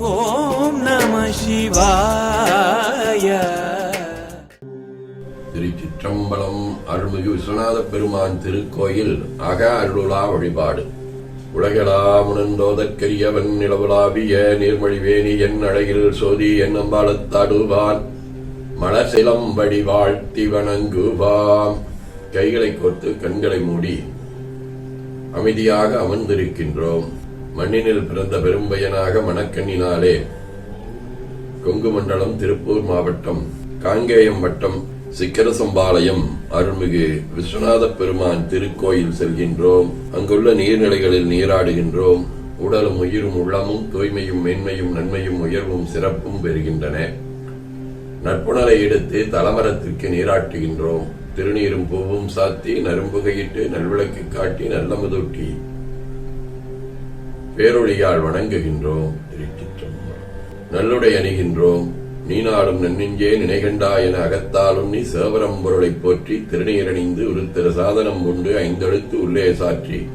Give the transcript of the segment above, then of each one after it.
ஓம் நம சிவாய. திருச்சிற்றம்பலம் அருள்மிகு விஸ்வநாத பெருமான் திருக்கோயில் அக அருளுலா வழிபாடு. உலகளாமுணந்தோதற்கரியவன் நிலவுலாவிய நீர்மொழிவேணி என் அழகில் சோதி என் அம்பாளத்தாடுவான் மலசிலம்படி வாழ்த்தி வணங்குவாம். கைகளை கோர்த்து கண்களை மூடி அமைதியாக அமர்ந்திருக்கின்றோம். மண்ணினில் பிறந்த பெரும்பயனாக மணக்கண்ணினாலே. கொங்கு மண்டலம் திருப்பூர் மாவட்டம் காங்கேயம் வட்டம் சிக்கரசம்பாளையம் அருள்மிகு விஸ்வநாத பெருமான் திருக்கோயில் செல்கின்றோம். அங்குள்ள நீர்நிலைகளில் நீராடுகின்றோம். உடலும் உயிரும் உள்ளமும் தூய்மையும் மேன்மையும் நன்மையும் உயர்வும் சிறப்பும் பெறுகின்றன. நட்புணரை எடுத்து தலமரத்திற்கு நீராட்டுகின்றோம். திருநீரும் பூவும் சாத்தி நரும்புகையிட்டு நல்விளக்கு காட்டி நல்லமுதூட்டி பேரொழியால் வணங்குகின்றோம். திருச்சிற்றம்பலம் நல்லுடை அணிகின்றோம். நீ நாடும் நன்னெஞ்சே நினைகண்டா என அகத்தாலும் நீ சேவரம் பொருளைப் போற்றி திருநீரணிந்து உருத்திர சாதனம் உண்டு ஐந்தெழுத்து உள்ளே சாற்றி.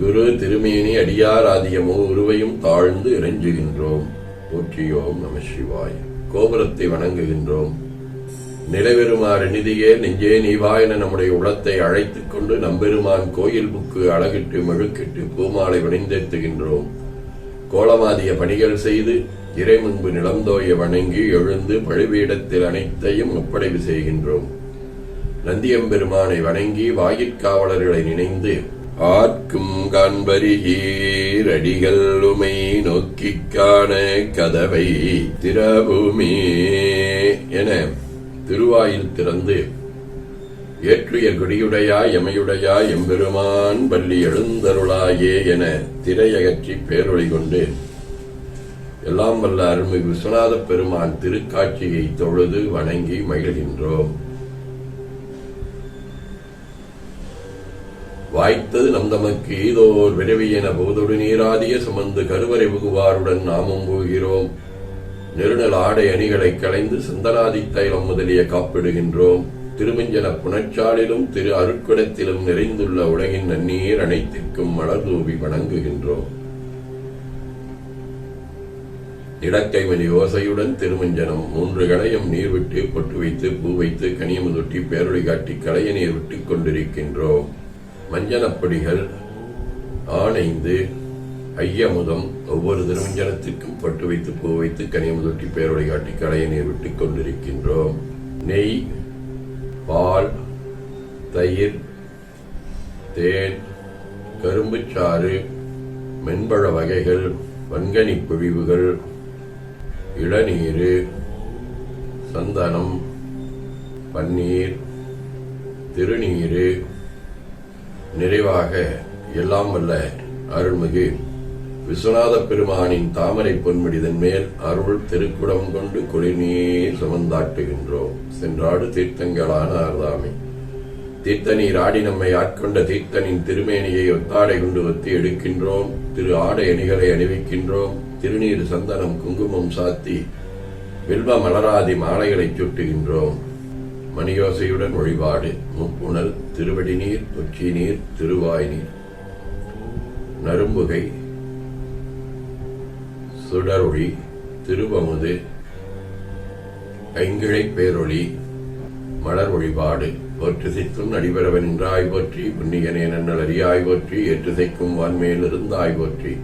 குரு திருமேனி அடியார் ஆதியமோ உருவையும் தாழ்ந்து இறைஞ்சுகின்றோம். போற்றியோம் நம சிவாய். கோபுரத்தை வணங்குகின்றோம். நிலவெருமாறு நிதியே நெஞ்சே நீவா என நம்முடைய உளத்தை அழைத்துக் கொண்டு நம்பெருமான் கோயில் புக்கு அழகிட்டு மெழுக்கிட்டு பூமாலை வணிந்தேத்துகின்றோம். கோலமாதிய பணிகள் செய்து இறை முன்பு நிலந்தோய வணங்கி எழுந்து பழுவீடத்தில் அனைத்தையும் ஒப்படைவு செய்கின்றோம். நந்தியம்பெருமானை வணங்கி வாயிற்காவலர்களை நினைந்து ஆர்க்கும் காண்பரிகீரடிகள் உமை நோக்கிக் காண கதவை திரபுமே என திருவாயில் திறந்து ஏற்றுய குடியுடையா எமையுடையாய் எம்பெருமான் பள்ளி எழுந்தருளாயே என திரையகற்றி பேரொழி கொண்டு எல்லாம் வல்ல அருள்மிகு விஸ்வநாத பெருமான் திருக்காட்சியை தொழுது வணங்கி மகிழ்கின்றோம். வாய்த்தது நம் தமக்கு ஈதோர் விரைவி என போதொடு நீராதிய சுமந்து கருவறை புகுவாருடன் நாமும் போகிறோம். நெருநல் ஆடை அணிகளை களைந்து சிந்தனாதி தைலம் முதலிய காப்பிடுகின்றோம். திருமஞ்சன புனச்சாலிலும் திரு அருட்குடத்திலும் நிறைந்துள்ள உலகின் நன்னீர் அனைத்திற்கும் மலர் தூவி வணங்குகின்றோம். இடக்கைமணி ஓசையுடன் திருமஞ்சனம் மூன்று களையும் நீர் விட்டு பொட்டு வைத்து பூ வைத்து கனியமுதொட்டி பேரொழி காட்டி களைய நீர் விட்டு கொண்டிருக்கின்றோம். மஞ்சனப்படிகள் ஆணைந்து ஐயமுதம் ஒவ்வொரு திருமஞ்சனத்திற்கும் பட்டு வைத்து பூ வைத்து கனியமுதொட்டி பேரொழி காட்டி கடையை நீர் விட்டுக் கொண்டிருக்கின்றோம். நெய் பால் தயிர் தேன் கரும்புச்சாறு மென்பழ வகைகள் வன்கனி பிழிவுகள் இளநீர் சந்தனம் பன்னீர் திருநீர். நிறைவாக எல்லாம் வல்ல அருள்மிகு விஸ்வநாத பெருமானின் தாமரை பொன்முடிதன் மேல் அருள் திருக்குடம் கொண்டு குடிநீர் சுமந்தாட்டுகின்றோம். சென்றாடு தீர்த்தங்களான அருதாமை. தீர்த்தனி ஆடி நம்மை ஆட்கொண்ட தீர்த்தனின் திருமேனியை ஒத்தாடை கொண்டு ஒத்தி எடுக்கின்றோம். திரு ஆடை அணிகளை அணிவிக்கின்றோம். திருநீர் சந்தனம் குங்குமம் சாத்தி வில்வ மலராதி மாலைகளை சுட்டுகின்றோம். மணியோசையுடன் வழிபாடு. முப்புணல் திருவடி நீர் நீர் திருவாய் நீர் நரும்புகை சுடரொளி திருவமுது ஐங்கிழை பேரொளி மலர் வழிபாடு. போற்று சித்தும் நடிபரவன் நின்றாய் போற்றி புண்ணியனே நன்னல் அறியாய் போற்றி ஏற்றுசைக்கும் வான்மேல் இருந்தாய் போற்றி.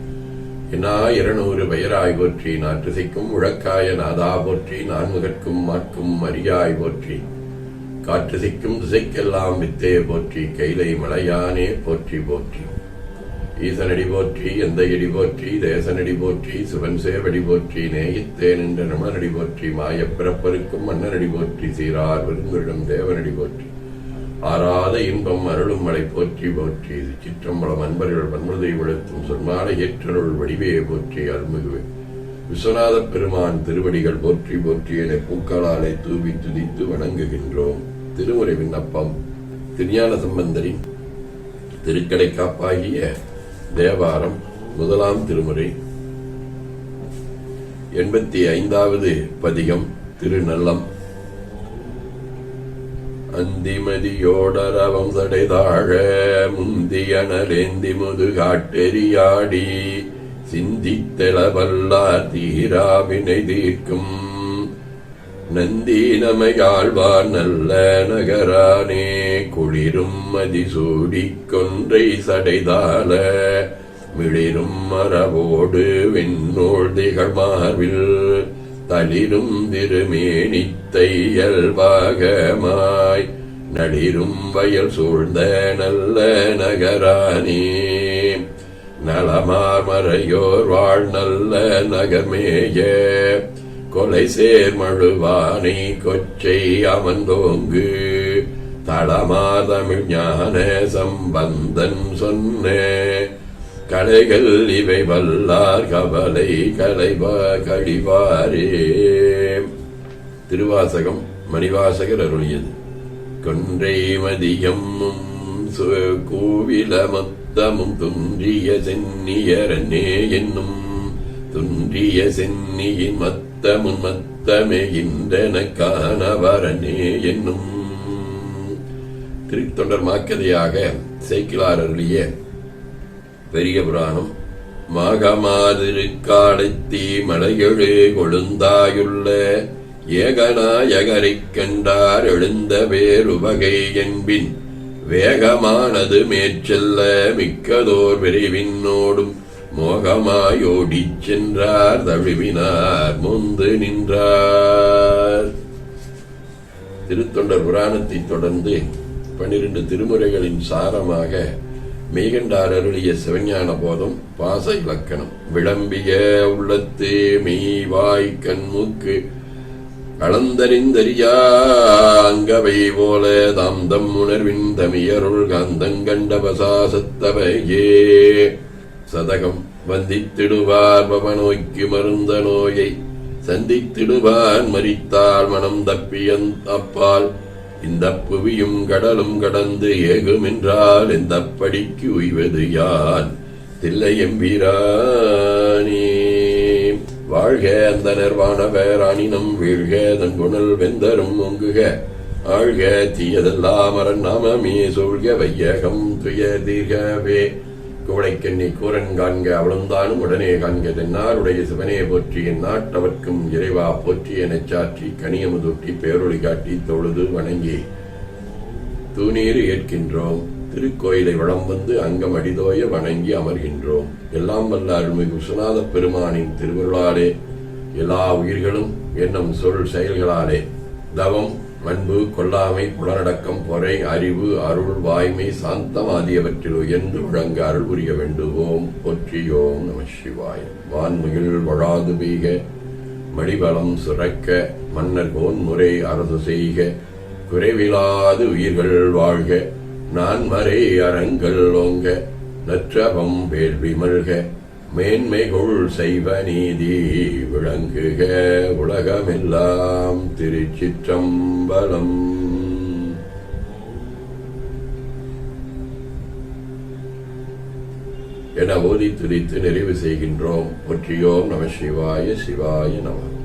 என்னா இருநூறு பெயராய் போற்றி நாற்றுசைக்கும் உழக்காய நாதா போற்றி நான்முகற்கும் மாற்கும் அரியாய் போற்றி. காற்றுசைக்கும் திசைக்கெல்லாம் வித்தே போற்றி கைலை மலையானே போற்றி போற்றி. ஈசனடி போற்றி எந்த எடி போற்றி தேசனடி போற்றி சிவன் சேவடி போற்றி நேயித்தேன் என்ற ரமணனடி போற்றி மாயப் பிறப்பருக்கும் மன்னனடி போற்றி சீரார் விருந்திடம் தேவனடி போற்றி. ஆறாத இன்பம் அருளும் மலை போற்றி போற்றி சிற்றம்பலம் அன்பர்கள் பன்முதை விழுத்தும் சொன்மாலை ஏற்றருள் வடிவையை போற்றி அருள்மிகு விஸ்வநாத பெருமான் திருவடிகள் போற்றி போற்றி என பூக்களாலே தூவி துதித்து வணங்குகின்றோம். திருமுறை விண்ணப்பம். திருஞான சம்பந்தரின் திருக்கடை காப்பாகிய தேவாரம் முதலாம் திருமுறை. எண்பத்தி ஐந்தாவது பதிகம் திருநல்லம் அந்திமதியோடரவம் சடைதாழ முந்தியனலேந்தி முதுகாட்டெரியாடி சிந்தித்தளவல்லார் தீராவினை தீர்க்கும். நந்தி நமையாழ்வார் நல்ல நகரானே குளிரும் மதிசூடி கொன்றை சடைதால மிளிரும் மரபோடு விண்ணோள் திகழ் மார்பில் தளிரும் திருமேனித்தையல்வாகமாய் நளிரும் வயல் சூழ்ந்த நல்ல நகரானே. நலமார் மறையோர் வாழ் நல்ல நகர்மேய கொலை சேர்மழுவானை கொச்சை அமர்ந்தோங்கு. தளமாதமிழ் ஞான சம்பந்தன் சொன்ன கலைகள் இவை வல்லார் கவலை கலைவா கழிவாரே. திருவாசகம் மணிவாசகர் அருளியது. கொன்றை மதியம்மும் சு- கூவில மொத்தமும் துன்றிய சென்னியரன்னே என்னும் துன்றிய சென்னியின் மத்த மத்தமும் மத்தமே இன்றனக்கானவரனே என்னும். திருத்தொண்டர் மாக்கதையாக சேக்கிலார் பெரிய புராணம் மாகமாதிருக்காடத்தி மலையெழு கொழுந்தாயுள்ள ஏகநாயகரைக் கண்டார் எழுந்த வேறுவகை என்பின் வேகமானது மேற்செல்ல மிக்கதோர் விரைவினோடும் மோகமாயோடிச் சென்றார் தழுவினார் முந்து நின்றார். திருத்தொண்டர் புராணத்தைத் தொடர்ந்து பன்னிரண்டு திருமுறைகளின் சாரமாக மெய்கண்டார் அருளிய சிவஞான போதம் பாச இலக்கணம். விளம்பிய உள்ளத்து மெய்வாய் கண்மூக்கு அளந்தறிந்தறியா அங்கவை போல தாம் தம் உணர்வின் தமியருள் காந்தங்கண்டபசாசத்தவையே சதகம் வந்தித்திடுவார் பவநோய்க்கு மருந்த நோயை. சந்தித்திடுவார் மரித்தால் மனம் தப்பியன் அப்பால். இந்த புவியும் கடலும் கடந்து ஏகுமென்றால் எந்த படிக்கு உய்வது யான்? தில்லை எம்பீரானே வாழ்க அந்த நிர்வாண பேராணினம் வீழ்க தன் குணல் வெந்தரும் ஒங்குக ஆழ்க தீயதெல்லாம் அரண் நாமமே சூழ்க வையகம் துயர் தீர்கவே. குவளைக்கண்ணி கூரன் காண்க அவளுந்தானும் உடனே காண்க தென்னாருடைய சிவனே போற்றி என் நாட்டவர்க்கும் இறைவா போற்றி எனச் சாற்றி கனியமுதூட்டி பேரொழி காட்டி தொழுது வணங்கி தூணீர் ஏற்கின்றோம். திருக்கோயிலை வளம் வந்து அங்கம் அடிதோய வணங்கி அமர்கின்றோம். எல்லாம் வல்ல அருள்மிகு விஸ்வநாத பெருமானின் திருவருளாலே எல்லா உயிர்களும் என்னும் சொல் செயல்களாலே தவம் அன்பு கொல்லாமை புலனடக்கம் பொறை அறிவு அருள் வாய்மை சாந்தம் ஆகியவற்றில் உயர்ந்து விளங்க அருள் புரிய வேண்டுவோம் போற்றியோம் நம சிவாய். வான்முகில் வழாது பெய்க மடிபலம் சுரக்க மன்னர் கோன்முறை அரசு செய்க. குறைவிலாது உயிர்கள் வாழ்க நான்மறை அறங்கள் ஓங்க நற்றபம் வேள்வி மல்க. மேன்மைகொள் செய்வ நீதி விளங்குக உலகமெல்லாம் திருச்சிற்றம்பலம். என ஓதி துரித்து நிறைவு செய்கின்றோம். ஒற்றியோம் நம சிவாய சிவாய நம.